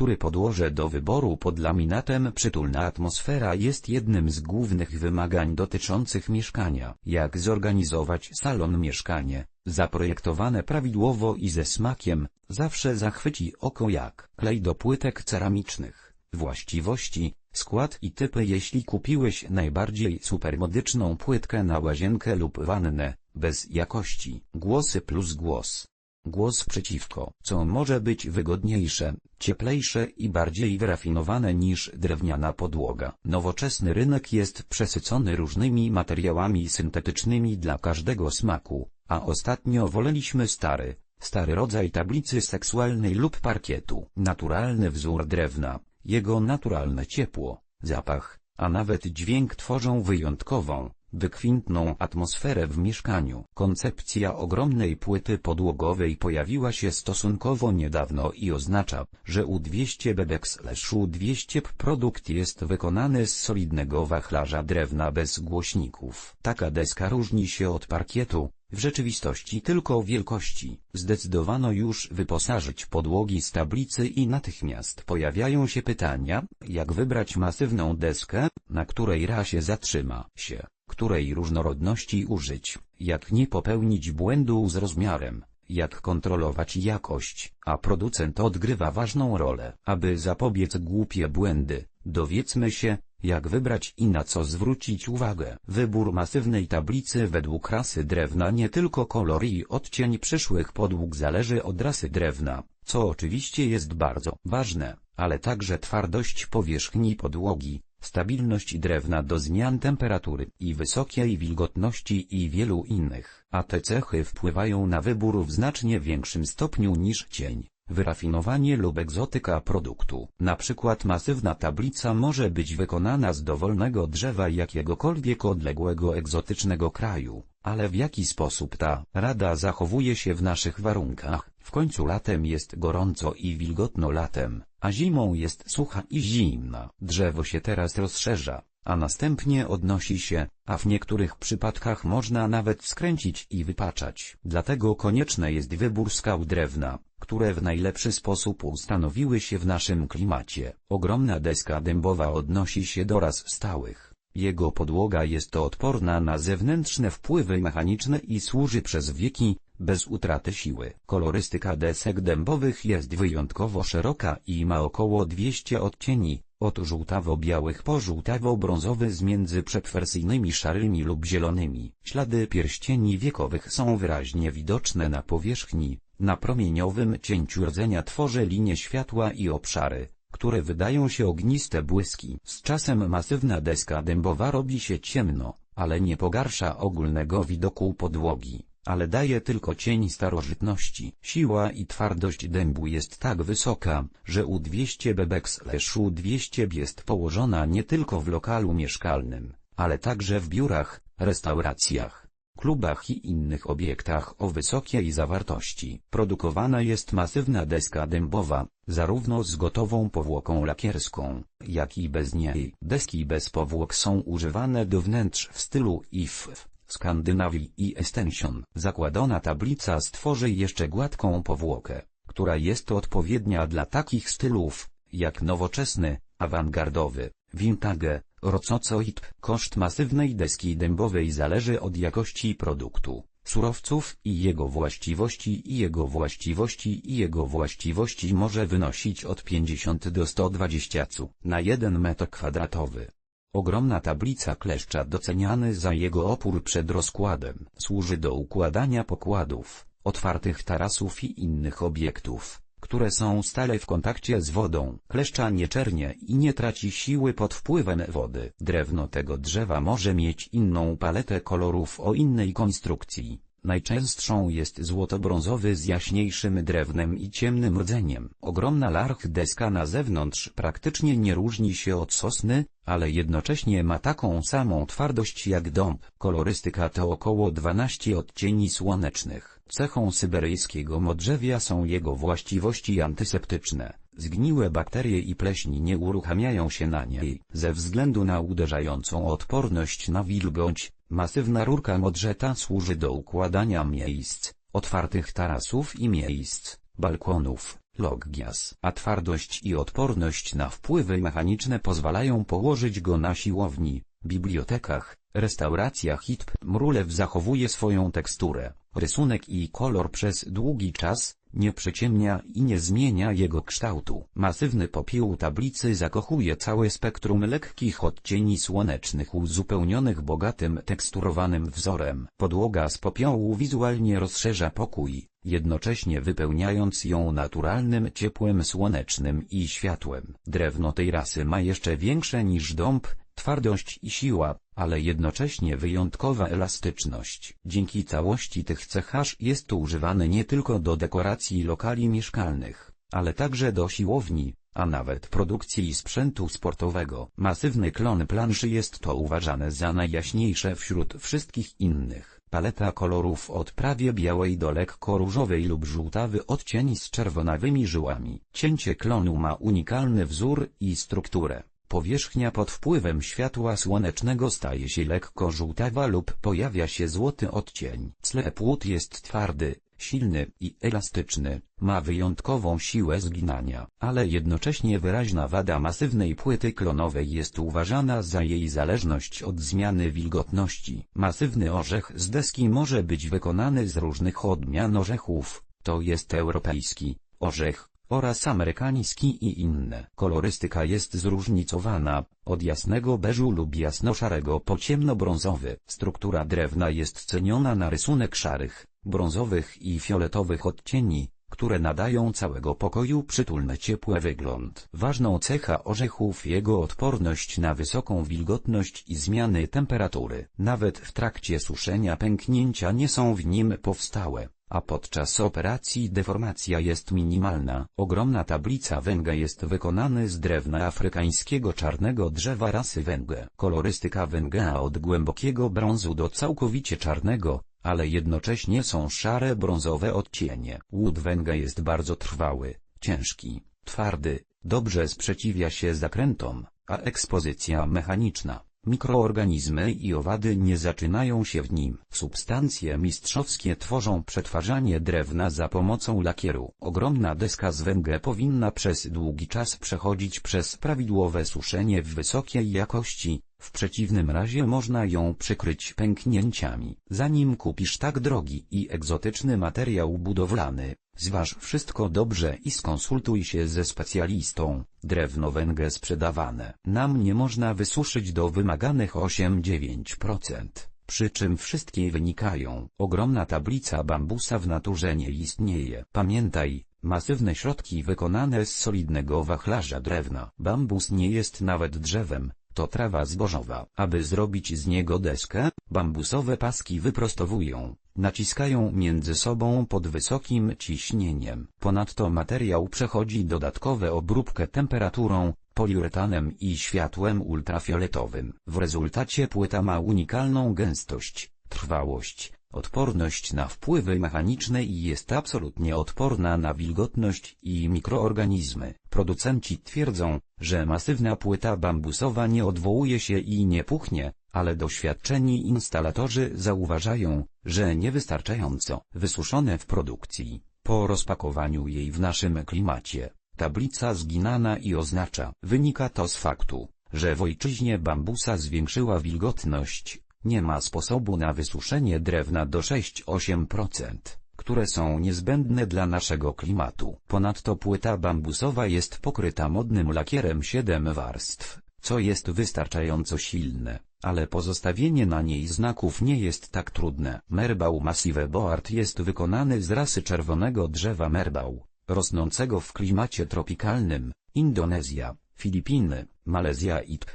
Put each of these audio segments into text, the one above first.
który podłoże do wyboru pod laminatem przytulna atmosfera jest jednym z głównych wymagań dotyczących mieszkania. Jak zorganizować salon mieszkanie, zaprojektowane prawidłowo i ze smakiem, zawsze zachwyci oko jak klej do płytek ceramicznych. Właściwości, skład i typy Jeśli kupiłeś najbardziej supermodyczną płytkę na łazienkę lub wannę, bez jakości, głosy plus głos. Głos przeciwko, co może być wygodniejsze, cieplejsze i bardziej wyrafinowane niż drewniana podłoga. Nowoczesny rynek jest przesycony różnymi materiałami syntetycznymi dla każdego smaku, a ostatnio woleliśmy stary, stary rodzaj tablicy seksualnej lub parkietu. Naturalny wzór drewna, jego naturalne ciepło, zapach, a nawet dźwięk tworzą wyjątkową, wykwintną atmosferę w mieszkaniu. Koncepcja ogromnej płyty podłogowej pojawiła się stosunkowo niedawno i oznacza, że U200 BBX-U200 produkt jest wykonany z solidnego wachlarza drewna bez głośników. Taka deska różni się od parkietu, w rzeczywistości tylko wielkości. Zdecydowano już wyposażyć podłogi z tablicy i natychmiast pojawiają się pytania, jak wybrać masywną deskę, na której rasie zatrzyma się której różnorodności użyć, jak nie popełnić błędu z rozmiarem, jak kontrolować jakość, a producent odgrywa ważną rolę. Aby zapobiec głupie błędy, dowiedzmy się, jak wybrać i na co zwrócić uwagę. Wybór masywnej tablicy według rasy drewna nie tylko kolor i odcień przyszłych podłóg zależy od rasy drewna, co oczywiście jest bardzo ważne, ale także twardość powierzchni podłogi, stabilność drewna do zmian temperatury i wysokiej wilgotności i wielu innych. A te cechy wpływają na wybór w znacznie większym stopniu niż cień, wyrafinowanie lub egzotyka produktu. Na przykład masywna tablica może być wykonana z dowolnego drzewa jakiegokolwiek odległego egzotycznego kraju. Ale w jaki sposób ta rada zachowuje się w naszych warunkach? W końcu latem jest gorąco i wilgotno latem, a zimą jest sucha i zimna. Drzewo się teraz rozszerza, a następnie odnosi się, a w niektórych przypadkach można nawet skręcić i wypaczać. Dlatego konieczne jest wybór skał drewna, które w najlepszy sposób ustanowiły się w naszym klimacie. Ogromna deska dębowa odnosi się do raz stałych jego podłoga jest odporna na zewnętrzne wpływy mechaniczne i służy przez wieki, bez utraty siły. Kolorystyka desek dębowych jest wyjątkowo szeroka i ma około 200 odcieni, od żółtawo-białych po żółtawo-brązowy z między przepersyjnymi szarymi lub zielonymi. Ślady pierścieni wiekowych są wyraźnie widoczne na powierzchni, na promieniowym cięciu rdzenia tworzy linie światła i obszary, które wydają się ogniste błyski. Z czasem masywna deska dębowa robi się ciemno, ale nie pogarsza ogólnego widoku podłogi, ale daje tylko cień starożytności. Siła i twardość dębu jest tak wysoka, że U200 Bebex U200 jest położona nie tylko w lokalu mieszkalnym, ale także w biurach, restauracjach, klubach i innych obiektach o wysokiej zawartości. Produkowana jest masywna deska dębowa, zarówno z gotową powłoką lakierską, jak i bez niej. Deski bez powłok są używane do wnętrz w stylu IF. Skandynawii i Extension. Zakładona tablica stworzy jeszcze gładką powłokę, która jest odpowiednia dla takich stylów, jak nowoczesny, awangardowy, vintage, Rococoid. Koszt masywnej deski dębowej zależy od jakości produktu, surowców i jego właściwości i jego właściwości i jego właściwości może wynosić od 50 do 120 cu na 1 metr kwadratowy. Ogromna tablica kleszcza doceniany za jego opór przed rozkładem służy do układania pokładów, otwartych tarasów i innych obiektów które są stale w kontakcie z wodą. Kleszcza nie czernie i nie traci siły pod wpływem wody. Drewno tego drzewa może mieć inną paletę kolorów o innej konstrukcji. Najczęstszą jest złoto-brązowy z jaśniejszym drewnem i ciemnym rdzeniem. Ogromna larch deska na zewnątrz praktycznie nie różni się od sosny, ale jednocześnie ma taką samą twardość jak dąb. Kolorystyka to około 12 odcieni słonecznych. Cechą syberyjskiego modrzewia są jego właściwości antyseptyczne. Zgniłe bakterie i pleśni nie uruchamiają się na niej. Ze względu na uderzającą odporność na wilgoć, masywna rurka modrzeta służy do układania miejsc, otwartych tarasów i miejsc, balkonów, Loggias, a twardość i odporność na wpływy mechaniczne pozwalają położyć go na siłowni, bibliotekach, restauracjach itp. Mrulew zachowuje swoją teksturę, rysunek i kolor przez długi czas, nie przyciemnia i nie zmienia jego kształtu. Masywny popiół tablicy zakochuje całe spektrum lekkich odcieni słonecznych uzupełnionych bogatym teksturowanym wzorem. Podłoga z popiołu wizualnie rozszerza pokój, jednocześnie wypełniając ją naturalnym ciepłem słonecznym i światłem. Drewno tej rasy ma jeszcze większe niż dąb, twardość i siła, ale jednocześnie wyjątkowa elastyczność. Dzięki całości tych cech jest tu używany nie tylko do dekoracji lokali mieszkalnych, ale także do siłowni, a nawet produkcji sprzętu sportowego. Masywny klon planszy jest to uważane za najjaśniejsze wśród wszystkich innych. Paleta kolorów od prawie białej do lekko różowej lub żółtawy odcień z czerwonawymi żyłami. Cięcie klonu ma unikalny wzór i strukturę. Powierzchnia pod wpływem światła słonecznego staje się lekko żółtawa lub pojawia się złoty odcień. Płód jest twardy, silny i elastyczny, ma wyjątkową siłę zginania, ale jednocześnie wyraźna wada masywnej płyty klonowej jest uważana za jej zależność od zmiany wilgotności. Masywny orzech z deski może być wykonany z różnych odmian orzechów, to jest europejski, orzech, oraz amerykański i inne. Kolorystyka jest zróżnicowana, od jasnego beżu lub jasno-szarego po ciemnobrązowy. Struktura drewna jest ceniona na rysunek szarych, brązowych i fioletowych odcieni, które nadają całego pokoju przytulny ciepły wygląd. Ważną cecha orzechów jego odporność na wysoką wilgotność i zmiany temperatury. Nawet w trakcie suszenia pęknięcia nie są w nim powstałe a podczas operacji deformacja jest minimalna. Ogromna tablica węgę jest wykonany z drewna afrykańskiego czarnego drzewa rasy węgę. Kolorystyka węgła od głębokiego brązu do całkowicie czarnego, ale jednocześnie są szare brązowe odcienie. Łód węgę jest bardzo trwały, ciężki, twardy, dobrze sprzeciwia się zakrętom, a ekspozycja mechaniczna Mikroorganizmy i owady nie zaczynają się w nim. Substancje mistrzowskie tworzą przetwarzanie drewna za pomocą lakieru. Ogromna deska z węgę powinna przez długi czas przechodzić przez prawidłowe suszenie w wysokiej jakości, w przeciwnym razie można ją przykryć pęknięciami. Zanim kupisz tak drogi i egzotyczny materiał budowlany, zważ wszystko dobrze i skonsultuj się ze specjalistą. Drewno węgę sprzedawane nam nie można wysuszyć do wymaganych 8-9% przy czym wszystkie wynikają. Ogromna tablica bambusa w naturze nie istnieje. Pamiętaj, masywne środki wykonane z solidnego wachlarza drewna. Bambus nie jest nawet drzewem, to trawa zbożowa. Aby zrobić z niego deskę, bambusowe paski wyprostowują, naciskają między sobą pod wysokim ciśnieniem. Ponadto materiał przechodzi dodatkowe obróbkę temperaturą, poliuretanem i światłem ultrafioletowym. W rezultacie płyta ma unikalną gęstość, trwałość, odporność na wpływy mechaniczne i jest absolutnie odporna na wilgotność i mikroorganizmy. Producenci twierdzą, że masywna płyta bambusowa nie odwołuje się i nie puchnie, ale doświadczeni instalatorzy zauważają, że niewystarczająco wysuszone w produkcji. Po rozpakowaniu jej w naszym klimacie, tablica zginana i oznacza. Wynika to z faktu, że w ojczyźnie bambusa zwiększyła wilgotność, nie ma sposobu na wysuszenie drewna do 6-8%, które są niezbędne dla naszego klimatu. Ponadto płyta bambusowa jest pokryta modnym lakierem 7 warstw, co jest wystarczająco silne, ale pozostawienie na niej znaków nie jest tak trudne. Merbał Massive Board jest wykonany z rasy czerwonego drzewa merbał, rosnącego w klimacie tropikalnym, Indonezja, Filipiny, Malezja i t.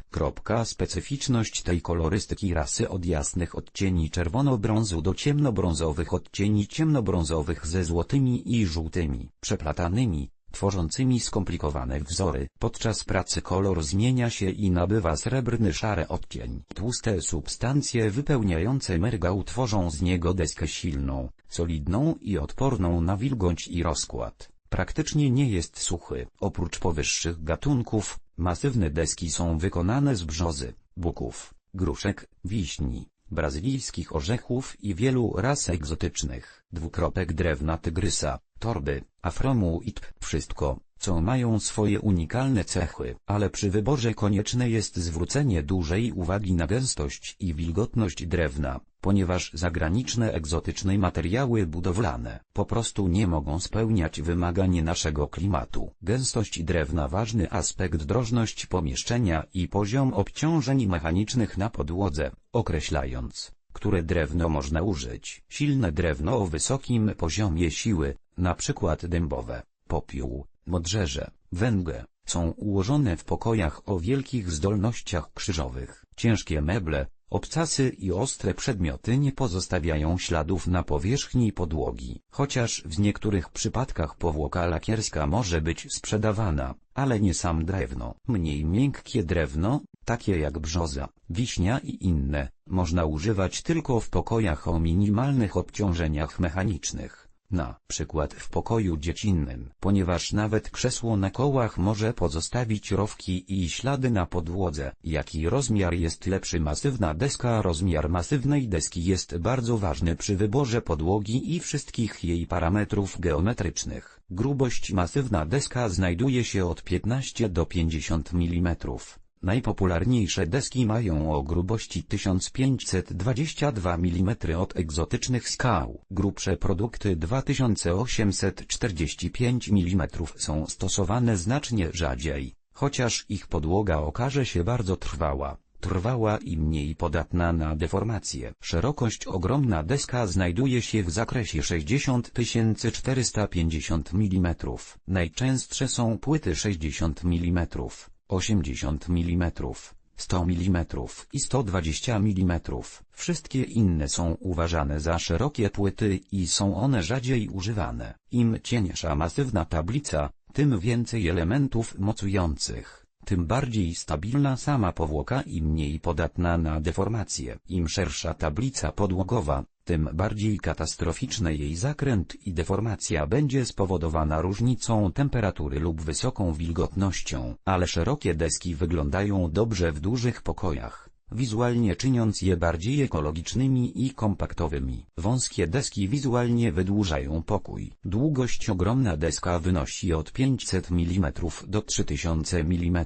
Specyficzność tej kolorystyki rasy od jasnych odcieni czerwono-brązu do ciemnobrązowych odcieni ciemnobrązowych ze złotymi i żółtymi, przeplatanymi, tworzącymi skomplikowane wzory. Podczas pracy kolor zmienia się i nabywa srebrny szary odcień. Tłuste substancje wypełniające mergał tworzą z niego deskę silną, solidną i odporną na wilgoć i rozkład praktycznie nie jest suchy. Oprócz powyższych gatunków, masywne deski są wykonane z brzozy, buków, gruszek, wiśni, brazylijskich orzechów i wielu ras egzotycznych. Dwukropek drewna tygrysa, torby, afromu i tp. Wszystko, co mają swoje unikalne cechy, ale przy wyborze konieczne jest zwrócenie dużej uwagi na gęstość i wilgotność drewna, ponieważ zagraniczne egzotyczne materiały budowlane po prostu nie mogą spełniać wymagań naszego klimatu. Gęstość drewna ważny aspekt drożność pomieszczenia i poziom obciążeń mechanicznych na podłodze, określając, które drewno można użyć. Silne drewno o wysokim poziomie siły, przykład dębowe, popiół, modrzeże, węgle, są ułożone w pokojach o wielkich zdolnościach krzyżowych. Ciężkie meble, obcasy i ostre przedmioty nie pozostawiają śladów na powierzchni podłogi. Chociaż w niektórych przypadkach powłoka lakierska może być sprzedawana, ale nie sam drewno. Mniej miękkie drewno, takie jak brzoza, wiśnia i inne, można używać tylko w pokojach o minimalnych obciążeniach mechanicznych na przykład w pokoju dziecinnym, ponieważ nawet krzesło na kołach może pozostawić rowki i ślady na podłodze. Jaki rozmiar jest lepszy masywna deska Rozmiar masywnej deski jest bardzo ważny przy wyborze podłogi i wszystkich jej parametrów geometrycznych. Grubość masywna deska znajduje się od 15 do 50 mm. Najpopularniejsze deski mają o grubości 1522 mm od egzotycznych skał. Grubsze produkty 2845 mm są stosowane znacznie rzadziej, chociaż ich podłoga okaże się bardzo trwała trwała i mniej podatna na deformacje. Szerokość ogromna deska znajduje się w zakresie 60 450 mm. Najczęstsze są płyty 60 mm. 80 mm, 100 mm i 120 mm. Wszystkie inne są uważane za szerokie płyty i są one rzadziej używane. Im cieńsza masywna tablica, tym więcej elementów mocujących, tym bardziej stabilna sama powłoka i mniej podatna na deformacje. Im szersza tablica podłogowa, tym bardziej katastroficzny jej zakręt i deformacja będzie spowodowana różnicą temperatury lub wysoką wilgotnością, ale szerokie deski wyglądają dobrze w dużych pokojach, wizualnie czyniąc je bardziej ekologicznymi i kompaktowymi. Wąskie deski wizualnie wydłużają pokój. Długość ogromna deska wynosi od 500 mm do 3000 mm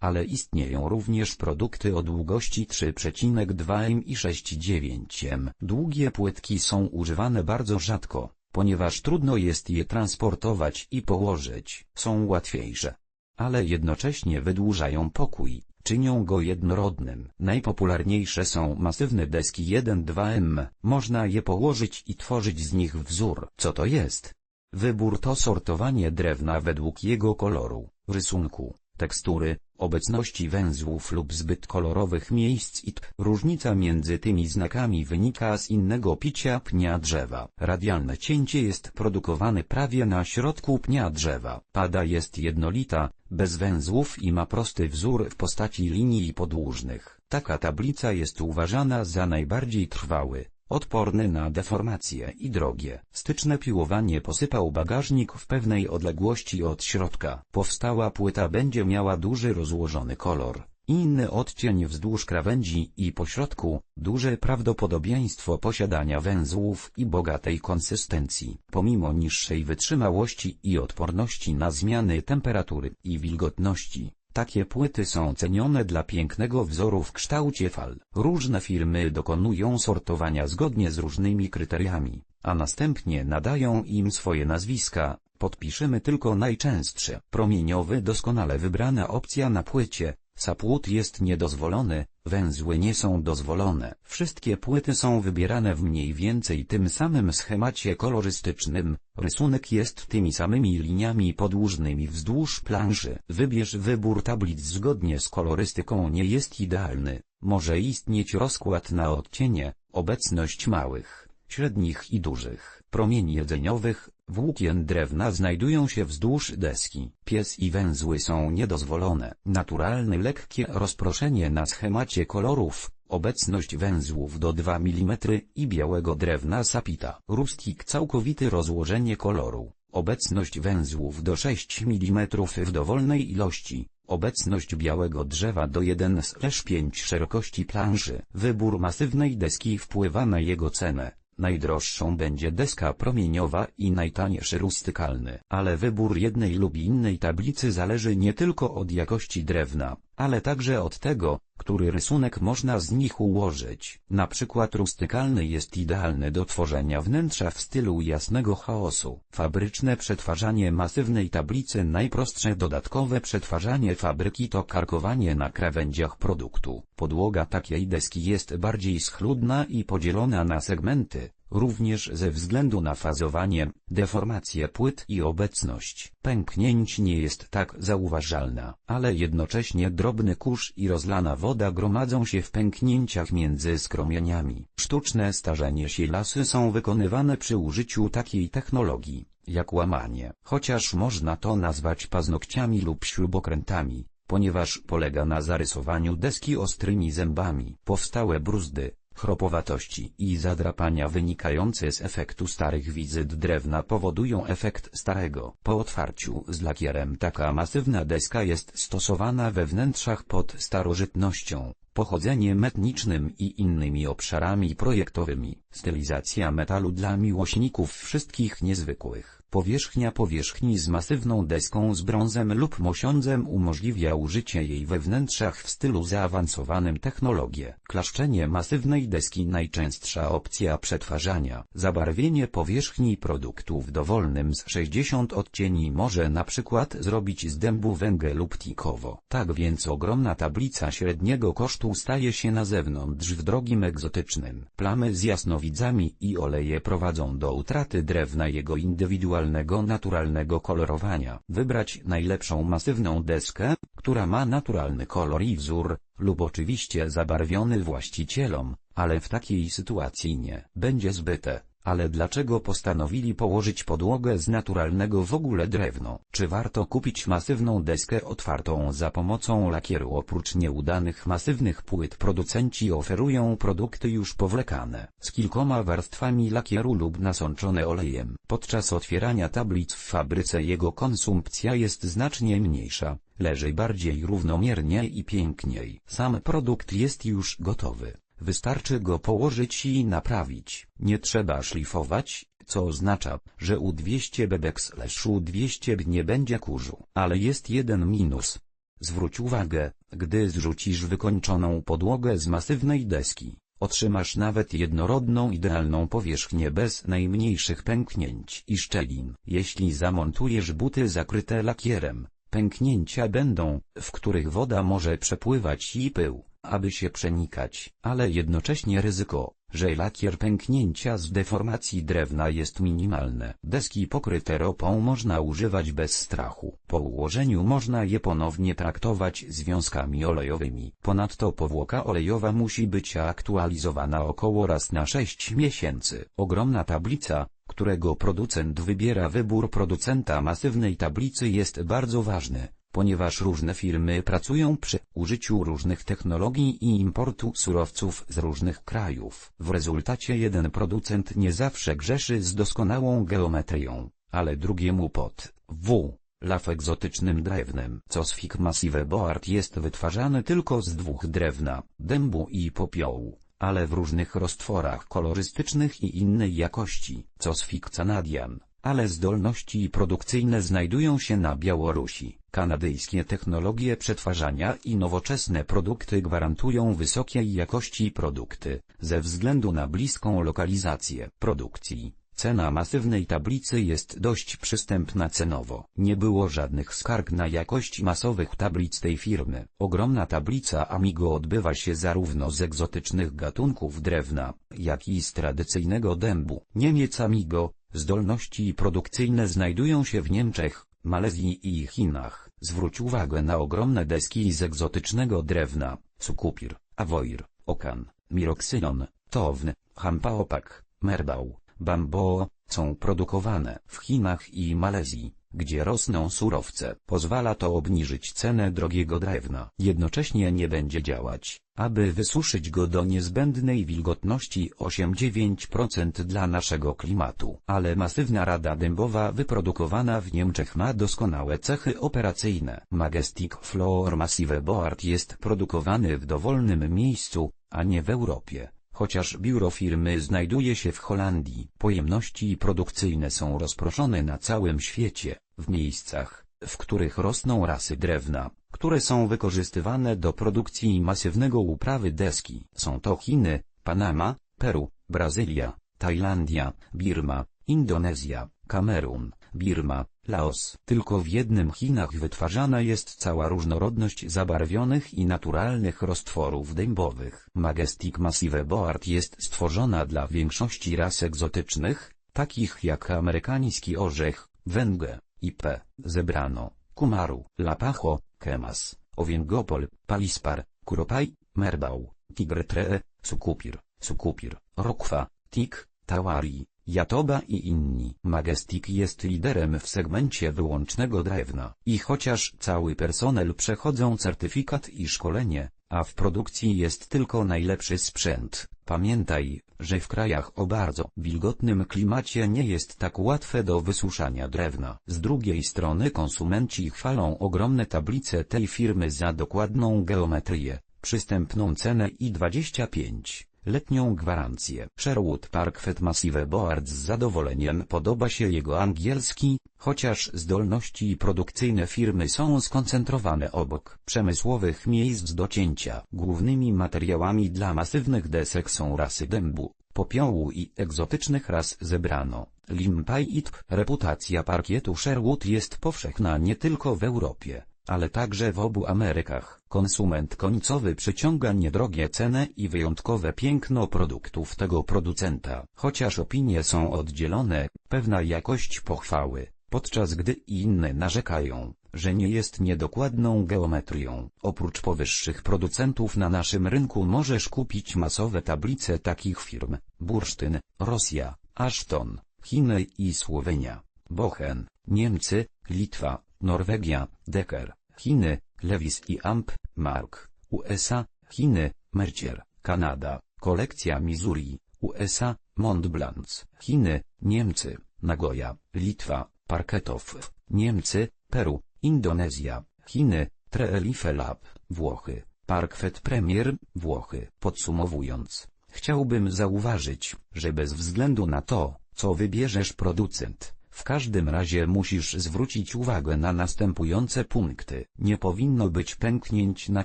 ale istnieją również produkty o długości 3,2 m i 6,9 m. Długie płytki są używane bardzo rzadko, ponieważ trudno jest je transportować i położyć. Są łatwiejsze, ale jednocześnie wydłużają pokój, czynią go jednorodnym. Najpopularniejsze są masywne deski 1-2 m. Można je położyć i tworzyć z nich wzór. Co to jest? Wybór to sortowanie drewna według jego koloru, rysunku, tekstury, obecności węzłów lub zbyt kolorowych miejsc i różnica między tymi znakami wynika z innego picia pnia drzewa. Radialne cięcie jest produkowane prawie na środku pnia drzewa. Pada jest jednolita, bez węzłów i ma prosty wzór w postaci linii podłużnych. Taka tablica jest uważana za najbardziej trwały, odporny na deformacje i drogie. Styczne piłowanie posypał bagażnik w pewnej odległości od środka. Powstała płyta będzie miała duży rozłożony kolor, inny odcień wzdłuż krawędzi i pośrodku, duże prawdopodobieństwo posiadania węzłów i bogatej konsystencji. Pomimo niższej wytrzymałości i odporności na zmiany temperatury i wilgotności, takie płyty są cenione dla pięknego wzoru w kształcie fal. Różne firmy dokonują sortowania zgodnie z różnymi kryteriami, a następnie nadają im swoje nazwiska. Podpiszemy tylko najczęstsze. Promieniowy doskonale wybrana opcja na płycie, Sapłód jest niedozwolony, węzły nie są dozwolone. Wszystkie płyty są wybierane w mniej więcej tym samym schemacie kolorystycznym, rysunek jest tymi samymi liniami podłużnymi wzdłuż planszy. Wybierz wybór tablic zgodnie z kolorystyką nie jest idealny, może istnieć rozkład na odcienie, obecność małych, średnich i dużych promieni jedzeniowych, Włókien drewna znajdują się wzdłuż deski. Pies i węzły są niedozwolone. Naturalne lekkie rozproszenie na schemacie kolorów, obecność węzłów do 2 mm i białego drewna sapita. Rustik całkowity rozłożenie koloru, obecność węzłów do 6 mm w dowolnej ilości, Obecność białego drzewa do 1/5 szerokości planszy. Wybór masywnej deski wpływa na jego cenę. Najdroższą będzie deska promieniowa i najtańszy rustykalny. Ale wybór jednej lub innej tablicy zależy nie tylko od jakości drewna, ale także od tego, który rysunek można z nich ułożyć. Na przykład rustykalny jest idealny do tworzenia wnętrza w stylu jasnego chaosu. Fabryczne przetwarzanie masywnej tablicy Najprostsze dodatkowe przetwarzanie fabryki to karkowanie na krawędziach produktu. Podłoga takiej deski jest bardziej schludna i podzielona na segmenty, również ze względu na fazowanie, deformację płyt i obecność pęknięć nie jest tak zauważalna, ale jednocześnie drobny kurz i rozlana woda gromadzą się w pęknięciach między skromieniami. Sztuczne starzenie się lasy są wykonywane przy użyciu takiej technologii, jak łamanie, chociaż można to nazwać paznokciami lub śrubokrętami, ponieważ polega na zarysowaniu deski ostrymi zębami. Powstałe bruzdy, chropowatości i zadrapania wynikające z efektu starych wizyt drewna powodują efekt starego. Po otwarciu z lakierem taka masywna deska jest stosowana we wnętrzach pod starożytnością, pochodzeniem etnicznym i innymi obszarami projektowymi. Stylizacja metalu dla miłośników wszystkich niezwykłych Powierzchnia powierzchni z masywną deską z brązem lub mosiądzem umożliwia użycie jej we wnętrzach w stylu zaawansowanym technologię. Klaszczenie masywnej deski najczęstsza opcja przetwarzania. Zabarwienie powierzchni produktu w dowolnym z 60 odcieni może na przykład zrobić z dębu węgę lub tikowo. Tak więc ogromna tablica średniego kosztu staje się na zewnątrz w drogim egzotycznym. Plamy z jasnowidzami i oleje prowadzą do utraty drewna jego indywidualności naturalnego kolorowania. Wybrać najlepszą masywną deskę, która ma naturalny kolor i wzór, lub oczywiście zabarwiony właścicielom, ale w takiej sytuacji nie będzie zbyte. Ale dlaczego postanowili położyć podłogę z naturalnego w ogóle drewno? Czy warto kupić masywną deskę otwartą za pomocą lakieru? Oprócz nieudanych masywnych płyt producenci oferują produkty już powlekane, z kilkoma warstwami lakieru lub nasączone olejem. Podczas otwierania tablic w fabryce jego konsumpcja jest znacznie mniejsza, leży bardziej równomiernie i piękniej. Sam produkt jest już gotowy. Wystarczy go położyć i naprawić. Nie trzeba szlifować, co oznacza, że U200 bebek/U200 b nie będzie kurzu. Ale jest jeden minus. Zwróć uwagę, gdy zrzucisz wykończoną podłogę z masywnej deski, otrzymasz nawet jednorodną idealną powierzchnię bez najmniejszych pęknięć i szczelin. Jeśli zamontujesz buty zakryte lakierem, pęknięcia będą, w których woda może przepływać i pył aby się przenikać, ale jednocześnie ryzyko, że lakier pęknięcia z deformacji drewna jest minimalne. Deski pokryte ropą można używać bez strachu. Po ułożeniu można je ponownie traktować związkami olejowymi. Ponadto powłoka olejowa musi być aktualizowana około raz na 6 miesięcy. Ogromna tablica, którego producent wybiera wybór producenta masywnej tablicy jest bardzo ważny ponieważ różne firmy pracują przy użyciu różnych technologii i importu surowców z różnych krajów. W rezultacie jeden producent nie zawsze grzeszy z doskonałą geometrią, ale drugiemu pod w laf egzotycznym drewnem. Cosfik Massive Board jest wytwarzany tylko z dwóch drewna, dębu i popiołu ale w różnych roztworach kolorystycznych i innej jakości, Cosfik Canadian, ale zdolności produkcyjne znajdują się na Białorusi. Kanadyjskie technologie przetwarzania i nowoczesne produkty gwarantują wysokiej jakości produkty, ze względu na bliską lokalizację produkcji. Cena masywnej tablicy jest dość przystępna cenowo. Nie było żadnych skarg na jakość masowych tablic tej firmy. Ogromna tablica Amigo odbywa się zarówno z egzotycznych gatunków drewna, jak i z tradycyjnego dębu. Niemiec Amigo, zdolności produkcyjne znajdują się w Niemczech, Malezji i Chinach. Zwróć uwagę na ogromne deski z egzotycznego drewna, sukupir, avoir, okan, miroksynon, towny, hampaopak, merbał, bambo, są produkowane w Chinach i Malezji. Gdzie rosną surowce. Pozwala to obniżyć cenę drogiego drewna. Jednocześnie nie będzie działać, aby wysuszyć go do niezbędnej wilgotności 8-9% dla naszego klimatu. Ale masywna rada dębowa wyprodukowana w Niemczech ma doskonałe cechy operacyjne. Majestic Floor Massive Board jest produkowany w dowolnym miejscu, a nie w Europie. Chociaż biuro firmy znajduje się w Holandii, pojemności produkcyjne są rozproszone na całym świecie, w miejscach, w których rosną rasy drewna, które są wykorzystywane do produkcji masywnego uprawy deski. Są to Chiny, Panama, Peru, Brazylia, Tajlandia, Birma, Indonezja, Kamerun, Birma, Laos. Tylko w jednym Chinach wytwarzana jest cała różnorodność zabarwionych i naturalnych roztworów dębowych. Majestic Massive Board jest stworzona dla większości ras egzotycznych, takich jak amerykański orzech, węgę, IP, zebrano, kumaru, lapacho, kemas, owięgopol, palispar, kuropaj, merbał, tigretree, sukupir, sukupir, rokwa, tik, tawari, Jatoba i inni. Majestic jest liderem w segmencie wyłącznego drewna. I chociaż cały personel przechodzą certyfikat i szkolenie, a w produkcji jest tylko najlepszy sprzęt, pamiętaj, że w krajach o bardzo wilgotnym klimacie nie jest tak łatwe do wysuszania drewna. Z drugiej strony konsumenci chwalą ogromne tablice tej firmy za dokładną geometrię, przystępną cenę i 25 letnią gwarancję. Sherwood Park Fet Massive Board z zadowoleniem podoba się jego angielski, chociaż zdolności produkcyjne firmy są skoncentrowane obok przemysłowych miejsc do cięcia. Głównymi materiałami dla masywnych desek są rasy dębu, popiołu i egzotycznych ras zebrano. Limpait, reputacja parkietu Sherwood jest powszechna nie tylko w Europie, ale także w obu Amerykach. Konsument końcowy przyciąga niedrogie ceny i wyjątkowe piękno produktów tego producenta. Chociaż opinie są oddzielone, pewna jakość pochwały, podczas gdy inne narzekają, że nie jest niedokładną geometrią. Oprócz powyższych producentów na naszym rynku możesz kupić masowe tablice takich firm, Bursztyn, Rosja, Ashton, Chiny i Słowenia, Bochen, Niemcy, Litwa, Norwegia, Decker, Chiny, Lewis i Amp, Mark, USA, Chiny, Mercier, Kanada, kolekcja Missouri, USA, Montblanc, Chiny, Niemcy, Nagoya, Litwa, Parketow, Niemcy, Peru, Indonezja, Chiny, Treelife Lab, Włochy, Parkwet Premier, Włochy. Podsumowując, chciałbym zauważyć, że bez względu na to, co wybierzesz producent, w każdym razie musisz zwrócić uwagę na następujące punkty. Nie powinno być pęknięć na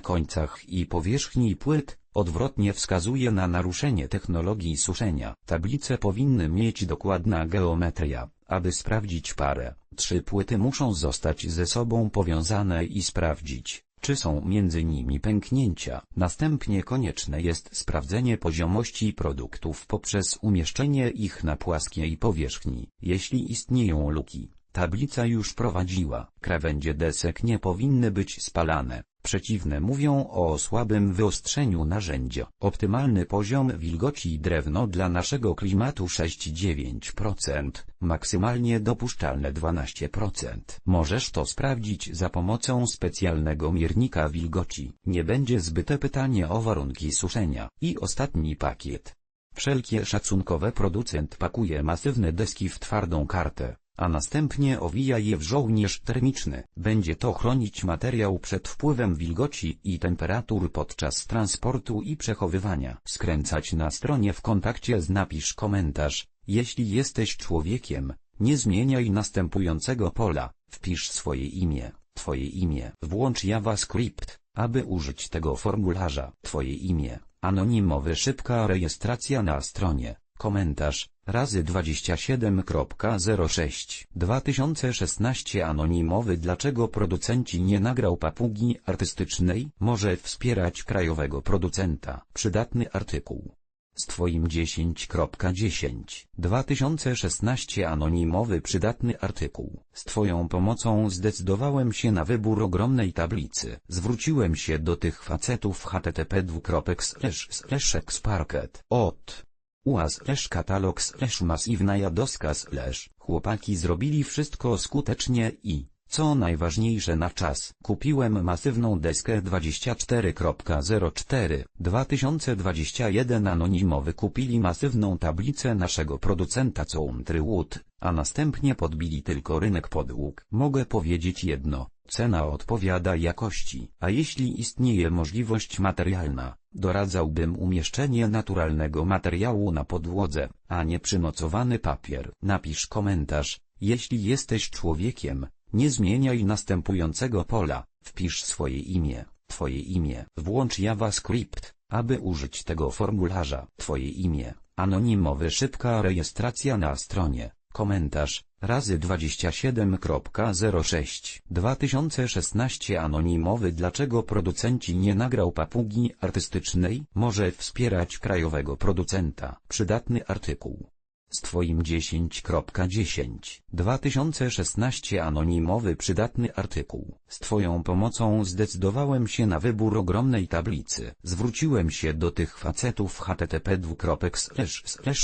końcach i powierzchni płyt, odwrotnie wskazuje na naruszenie technologii suszenia. Tablice powinny mieć dokładna geometria, aby sprawdzić parę. Trzy płyty muszą zostać ze sobą powiązane i sprawdzić, czy są między nimi pęknięcia. Następnie konieczne jest sprawdzenie poziomości produktów poprzez umieszczenie ich na płaskiej powierzchni. Jeśli istnieją luki, tablica już prowadziła. Krawędzie desek nie powinny być spalane. Przeciwne mówią o słabym wyostrzeniu narzędzia. Optymalny poziom wilgoci drewno dla naszego klimatu 6-9%, maksymalnie dopuszczalne 12%. Możesz to sprawdzić za pomocą specjalnego miernika wilgoci. Nie będzie zbyte pytanie o warunki suszenia. I ostatni pakiet. Wszelkie szacunkowe producent pakuje masywne deski w twardą kartę a następnie owija je w żołnierz termiczny. Będzie to chronić materiał przed wpływem wilgoci i temperatur podczas transportu i przechowywania. Skręcać na stronie w kontakcie z napisz komentarz. Jeśli jesteś człowiekiem, nie zmieniaj następującego pola. Wpisz swoje imię, twoje imię. Włącz JavaScript, aby użyć tego formularza. Twoje imię, anonimowy szybka rejestracja na stronie. Komentarz, razy 27.06 2016 Anonimowy Dlaczego producenci nie nagrał papugi artystycznej? Może wspierać krajowego producenta. Przydatny artykuł. Z Twoim 10.10 2016 Anonimowy przydatny artykuł. Z Twoją pomocą zdecydowałem się na wybór ogromnej tablicy. Zwróciłem się do tych facetów http://exparket. Od UA slash katalog slash masywna jadoska slash chłopaki zrobili wszystko skutecznie i, co najważniejsze na czas, kupiłem masywną deskę 24.04 2021 anonimowy kupili masywną tablicę naszego producenta Country Wood, a następnie podbili tylko rynek podłóg. Mogę powiedzieć jedno, cena odpowiada jakości, a jeśli istnieje możliwość materialna, doradzałbym umieszczenie naturalnego materiału na podłodze, a nie przymocowany papier. Napisz komentarz, jeśli jesteś człowiekiem, nie zmieniaj następującego pola, wpisz swoje imię, twoje imię, włącz JavaScript, aby użyć tego formularza, twoje imię, anonimowy szybka rejestracja na stronie, komentarz, razy 27.06 2016 anonimowy Dlaczego producenci nie nagrał papugi artystycznej? Może wspierać krajowego producenta. Przydatny artykuł. Z Twoim 10.10 2016 anonimowy przydatny artykuł. Z Twoją pomocą zdecydowałem się na wybór ogromnej tablicy. Zwróciłem się do tych facetów http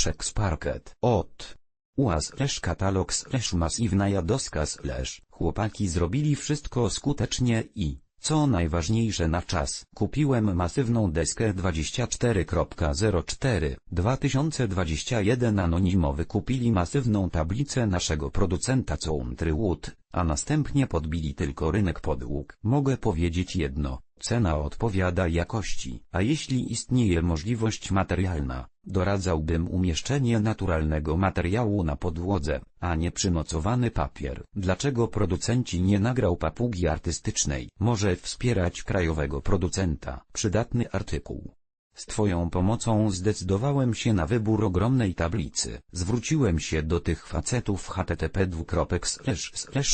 exparket od UA slash katalog slash masywna jadoska slash chłopaki zrobili wszystko skutecznie i, co najważniejsze na czas, kupiłem masywną deskę 24.04 2021 anonimowy. Kupili masywną tablicę naszego producenta Country Wood, a następnie podbili tylko rynek podłóg. Mogę powiedzieć jedno, cena odpowiada jakości, a jeśli istnieje możliwość materialna, doradzałbym umieszczenie naturalnego materiału na podłodze, a nie przymocowany papier. Dlaczego producenci nie nagrał papugi artystycznej? Może wspierać krajowego producenta. Przydatny artykuł. Z Twoją pomocą zdecydowałem się na wybór ogromnej tablicy. Zwróciłem się do tych facetów http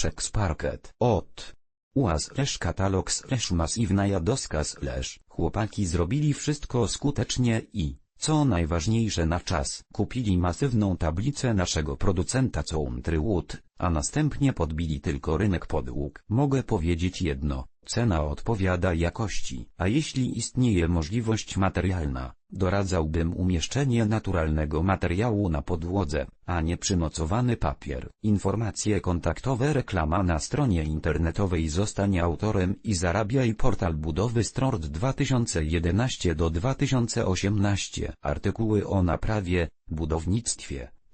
exparket od UA slash katalog slash masywna jadoska slash chłopaki zrobili wszystko skutecznie i, co najważniejsze na czas, kupili masywną tablicę naszego producenta Country Wood, a następnie podbili tylko rynek podłóg. Mogę powiedzieć jedno, cena odpowiada jakości, a jeśli istnieje możliwość materialna, doradzałbym umieszczenie naturalnego materiału na podłodze, a nie przymocowany papier. Informacje kontaktowe reklama na stronie internetowej. Zostań autorem i zarabiaj portal budowy Strord 2011 do 2018 Artykuły o naprawie, budownictwie,